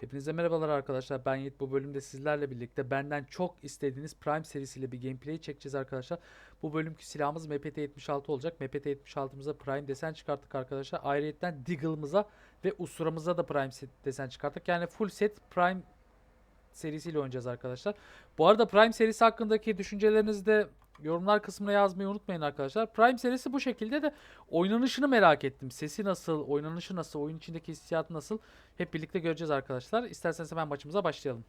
Hepinize merhabalar arkadaşlar. Ben Yiğit. Bu bölümde sizlerle birlikte benden çok istediğiniz Prime serisiyle bir gameplay çekeceğiz arkadaşlar. Bu bölümkü silahımız MPT-76 olacak. MPT-76'mıza Prime desen çıkarttık arkadaşlar. Ayrıyeten Deagle'ımıza ve Usura'mıza da Prime desen çıkarttık. Yani full set Prime serisiyle oynayacağız arkadaşlar. Bu arada Prime serisi hakkındaki düşüncelerinizi de yorumlar kısmına yazmayı unutmayın arkadaşlar. Prime serisi bu şekilde de oynanışını merak ettim. Sesi nasıl, oynanışı nasıl, oyun içindeki hissiyatı nasıl hep birlikte göreceğiz arkadaşlar. İsterseniz hemen maçımıza başlayalım.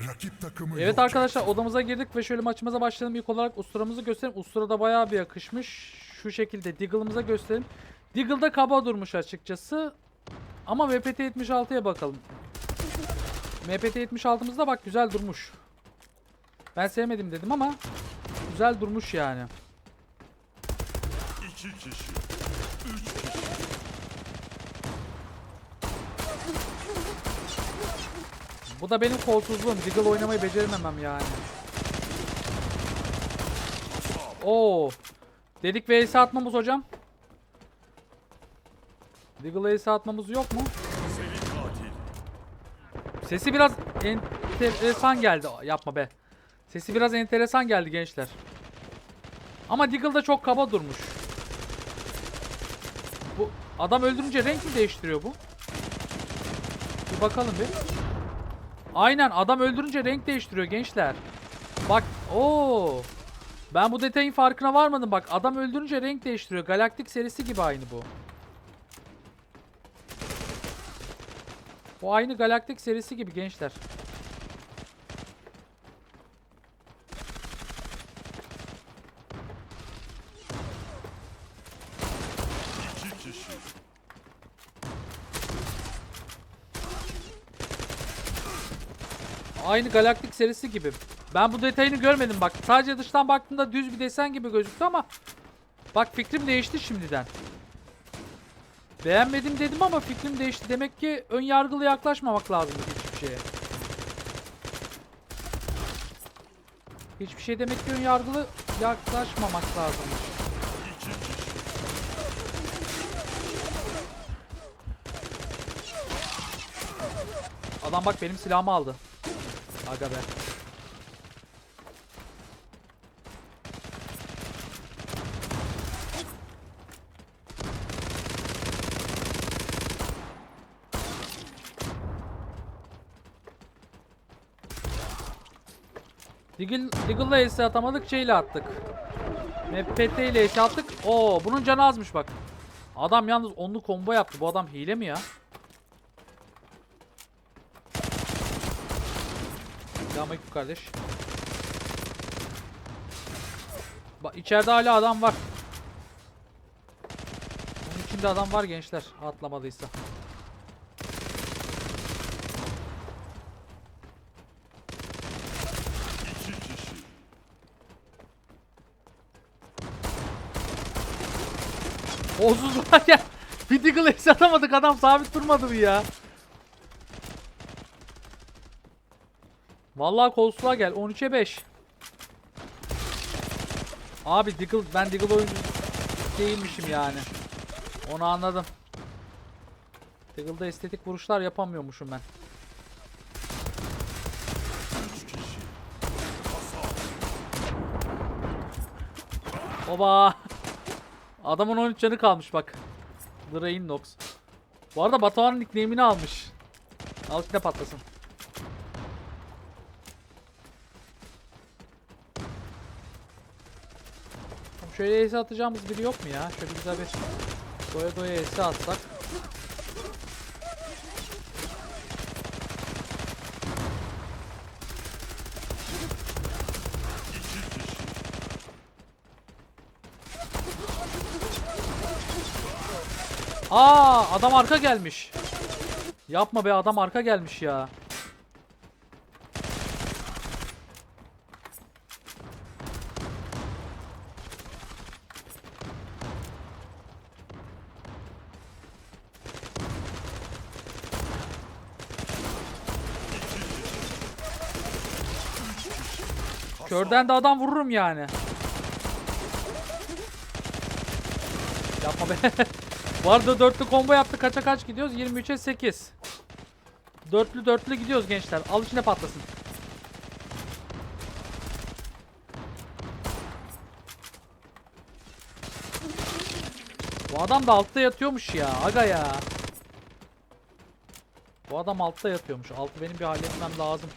Rakip takımı Evet arkadaşlar odamıza girdik ve şöyle maçımıza başlayalım. İlk olarak usturamızı gösterelim. Ustura da bayağı bir yakışmış. Şu şekilde Deagle'ımıza gösterelim. Deagle'da kaba durmuş açıkçası. Ama MPT 76'ya bakalım. MPT 76'mızda bak güzel durmuş. Ben sevmedim dedim ama güzel durmuş yani. İki kişi. Bu da benim kolsuzluğum. Deagle oynamayı becerememem yani. Oo. Dedik vs atmamız hocam. Deagle vs atmamız yok mu? Sesi biraz enteresan geldi. Yapma be. Sesi biraz enteresan geldi gençler. Ama Deagle da çok kaba durmuş. Bu adam öldürünce renk mi değiştiriyor bu? Bir bakalım bir. Aynen adam öldürünce renk değiştiriyor gençler. Bak o. Ben bu detayın farkına varmadım bak. Adam öldürünce renk değiştiriyor. Galaktik serisi gibi aynı bu. Bu aynı Galaktik serisi gibi gençler. Aynı Galaktik serisi gibi. Ben bu detayını görmedim bak. Sadece dıştan baktığımda düz bir desen gibi gözüktü ama bak fikrim değişti şimdiden. Beğenmedim dedim ama fikrim değişti. Demek ki ön yargılı yaklaşmamak lazım hiçbir şeye. Hiçbir şey demek ki ön yargılı yaklaşmamak lazım. Adam bak benim silahımı aldı. Aga be. Deagle, Deagle'la ace atamadık şeyle attık. MPT ile ace attık. Oo bunun canı azmış bak. Adam yalnız onlu combo yaptı. Bu adam hile mi ya? Selamünaleyküm kardeş. Bak içeride hala adam var. Bunun içinde adam var gençler. Atlamadıysa. Ozuz var ya. Bir Deagle atamadık adam sabit durmadı mı ya? Vallahi kolsuzluğa gel 13'e 5. Abi Deagle ben Deagle oyuncu değilmişim yani. Onu anladım. Deagle'da estetik vuruşlar yapamıyormuşum ben. Oba. Adamın 13 canı kalmış bak. Drain Nox. Bu arada Batuhan'ın nickname'ini almış. Al ne patlasın. Şöyle ace atacağımız biri yok mu ya? Şöyle güzel bir doya doya ace atsak. Aa adam arka gelmiş. Yapma be adam arka gelmiş ya. Körden de adam vururum yani. Yapma be. Bu arada dörtlü combo yaptı. Kaça kaç gidiyoruz? 23'e 8. Dörtlü dörtlü gidiyoruz gençler. Al içine patlasın. Bu adam da altta yatıyormuş ya. Aga ya. Bu adam altta yatıyormuş. Altı benim bir halletmem lazım.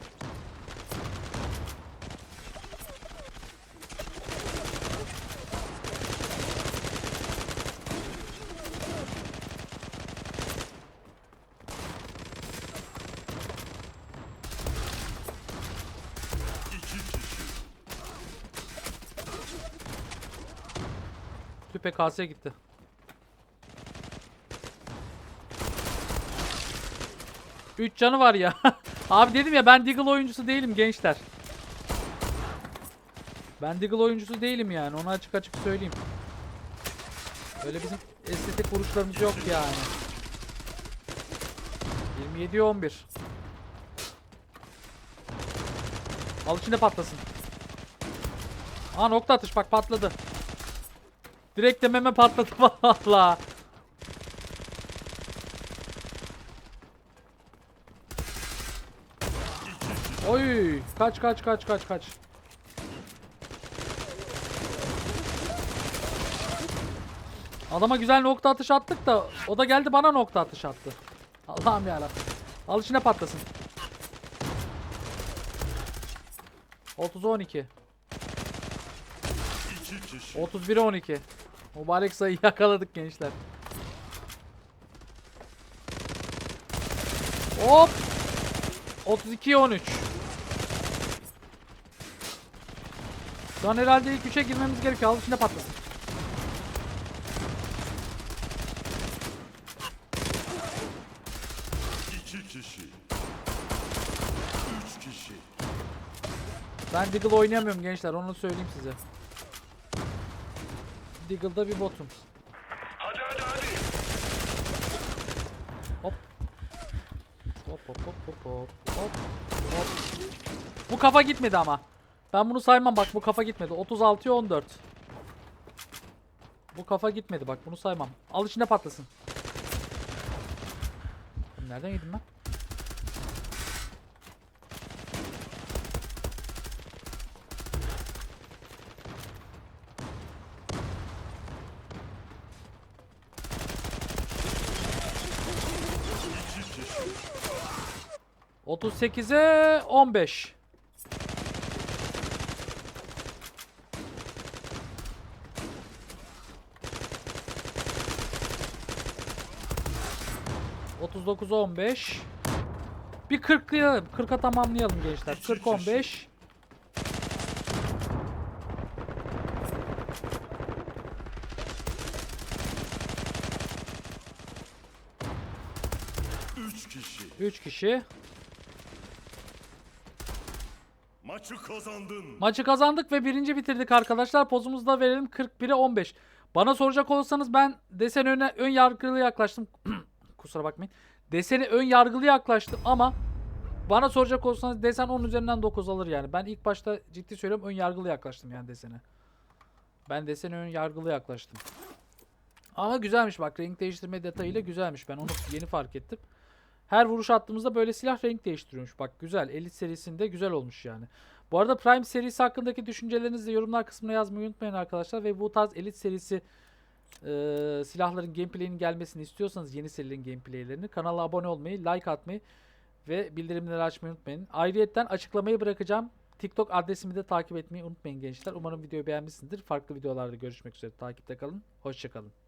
Kase gitti. Üç canı var ya. Abi dedim ya ben Deagle oyuncusu değilim gençler. Ben Deagle oyuncusu değilim yani. Onu açık açık söyleyeyim. Öyle bizim estetik vuruşlarımız yok yani. 27 11. Al içinde patlasın. Aa nokta atış bak patladı. Direkt dememe patladı valla. Oy kaç kaç kaç kaç kaç. Adama güzel nokta atış attık da o da geldi bana nokta atış attı. Allah'ım yarabbim. Al içine patlasın. 30 12. İki kişi. 31 12. Mübarek sayıyı yakaladık gençler. Hop. 32 13. Şu an herhalde ilk 3'e girmemiz gerekiyor. Al içinde patlasın. İki kişi. Üç kişi. Ben Deagle oynayamıyorum gençler. Onu söyleyeyim size. Deagle'da bir botum. Hadi hadi hadi. Hop. Hop hop hop hop hop hop hop. Bu kafa gitmedi ama. Ben bunu saymam bak bu kafa gitmedi. 36'ya 14. Bu kafa gitmedi bak bunu saymam. Al içinde patlasın. Nereden yedim ben? İki kişi. 38'e 15. Otuz dokuza on beş. Bir 40'ı 40'a tamamlayalım gençler. 40 15. Üç kişi. 3 kişi. Maçı kazandın. Maçı kazandık ve birinci bitirdik arkadaşlar. Pozumuzu da verelim 41'e 15. Bana soracak olursanız ben desen öne, ön yargılı yaklaştım. Kusura bakmayın. Deseni ön yargılı yaklaştım ama bana soracak olursanız desen 10 üzerinden 9 alır yani. Ben ilk başta ciddi söylüyorum ön yargılı yaklaştım yani desene. Ben desene ön yargılı yaklaştım. Ama güzelmiş bak renk değiştirme detayıyla güzelmiş. Ben onu yeni fark ettim. Her vuruş attığımızda böyle silah renk değiştiriyormuş. Bak güzel. Elite serisinde güzel olmuş yani. Bu arada Prime serisi hakkındaki düşüncelerinizi yorumlar kısmına yazmayı unutmayın arkadaşlar. Ve bu tarz Elite serisi e, silahların gameplay'inin gelmesini istiyorsanız yeni serilerin gameplay'lerini kanala abone olmayı, like atmayı ve bildirimleri açmayı unutmayın. Ayrıyetten açıklamayı bırakacağım. TikTok adresimi de takip etmeyi unutmayın gençler. Umarım videoyu beğenmişsinizdir. Farklı videolarda görüşmek üzere. Takipte kalın. Hoşçakalın.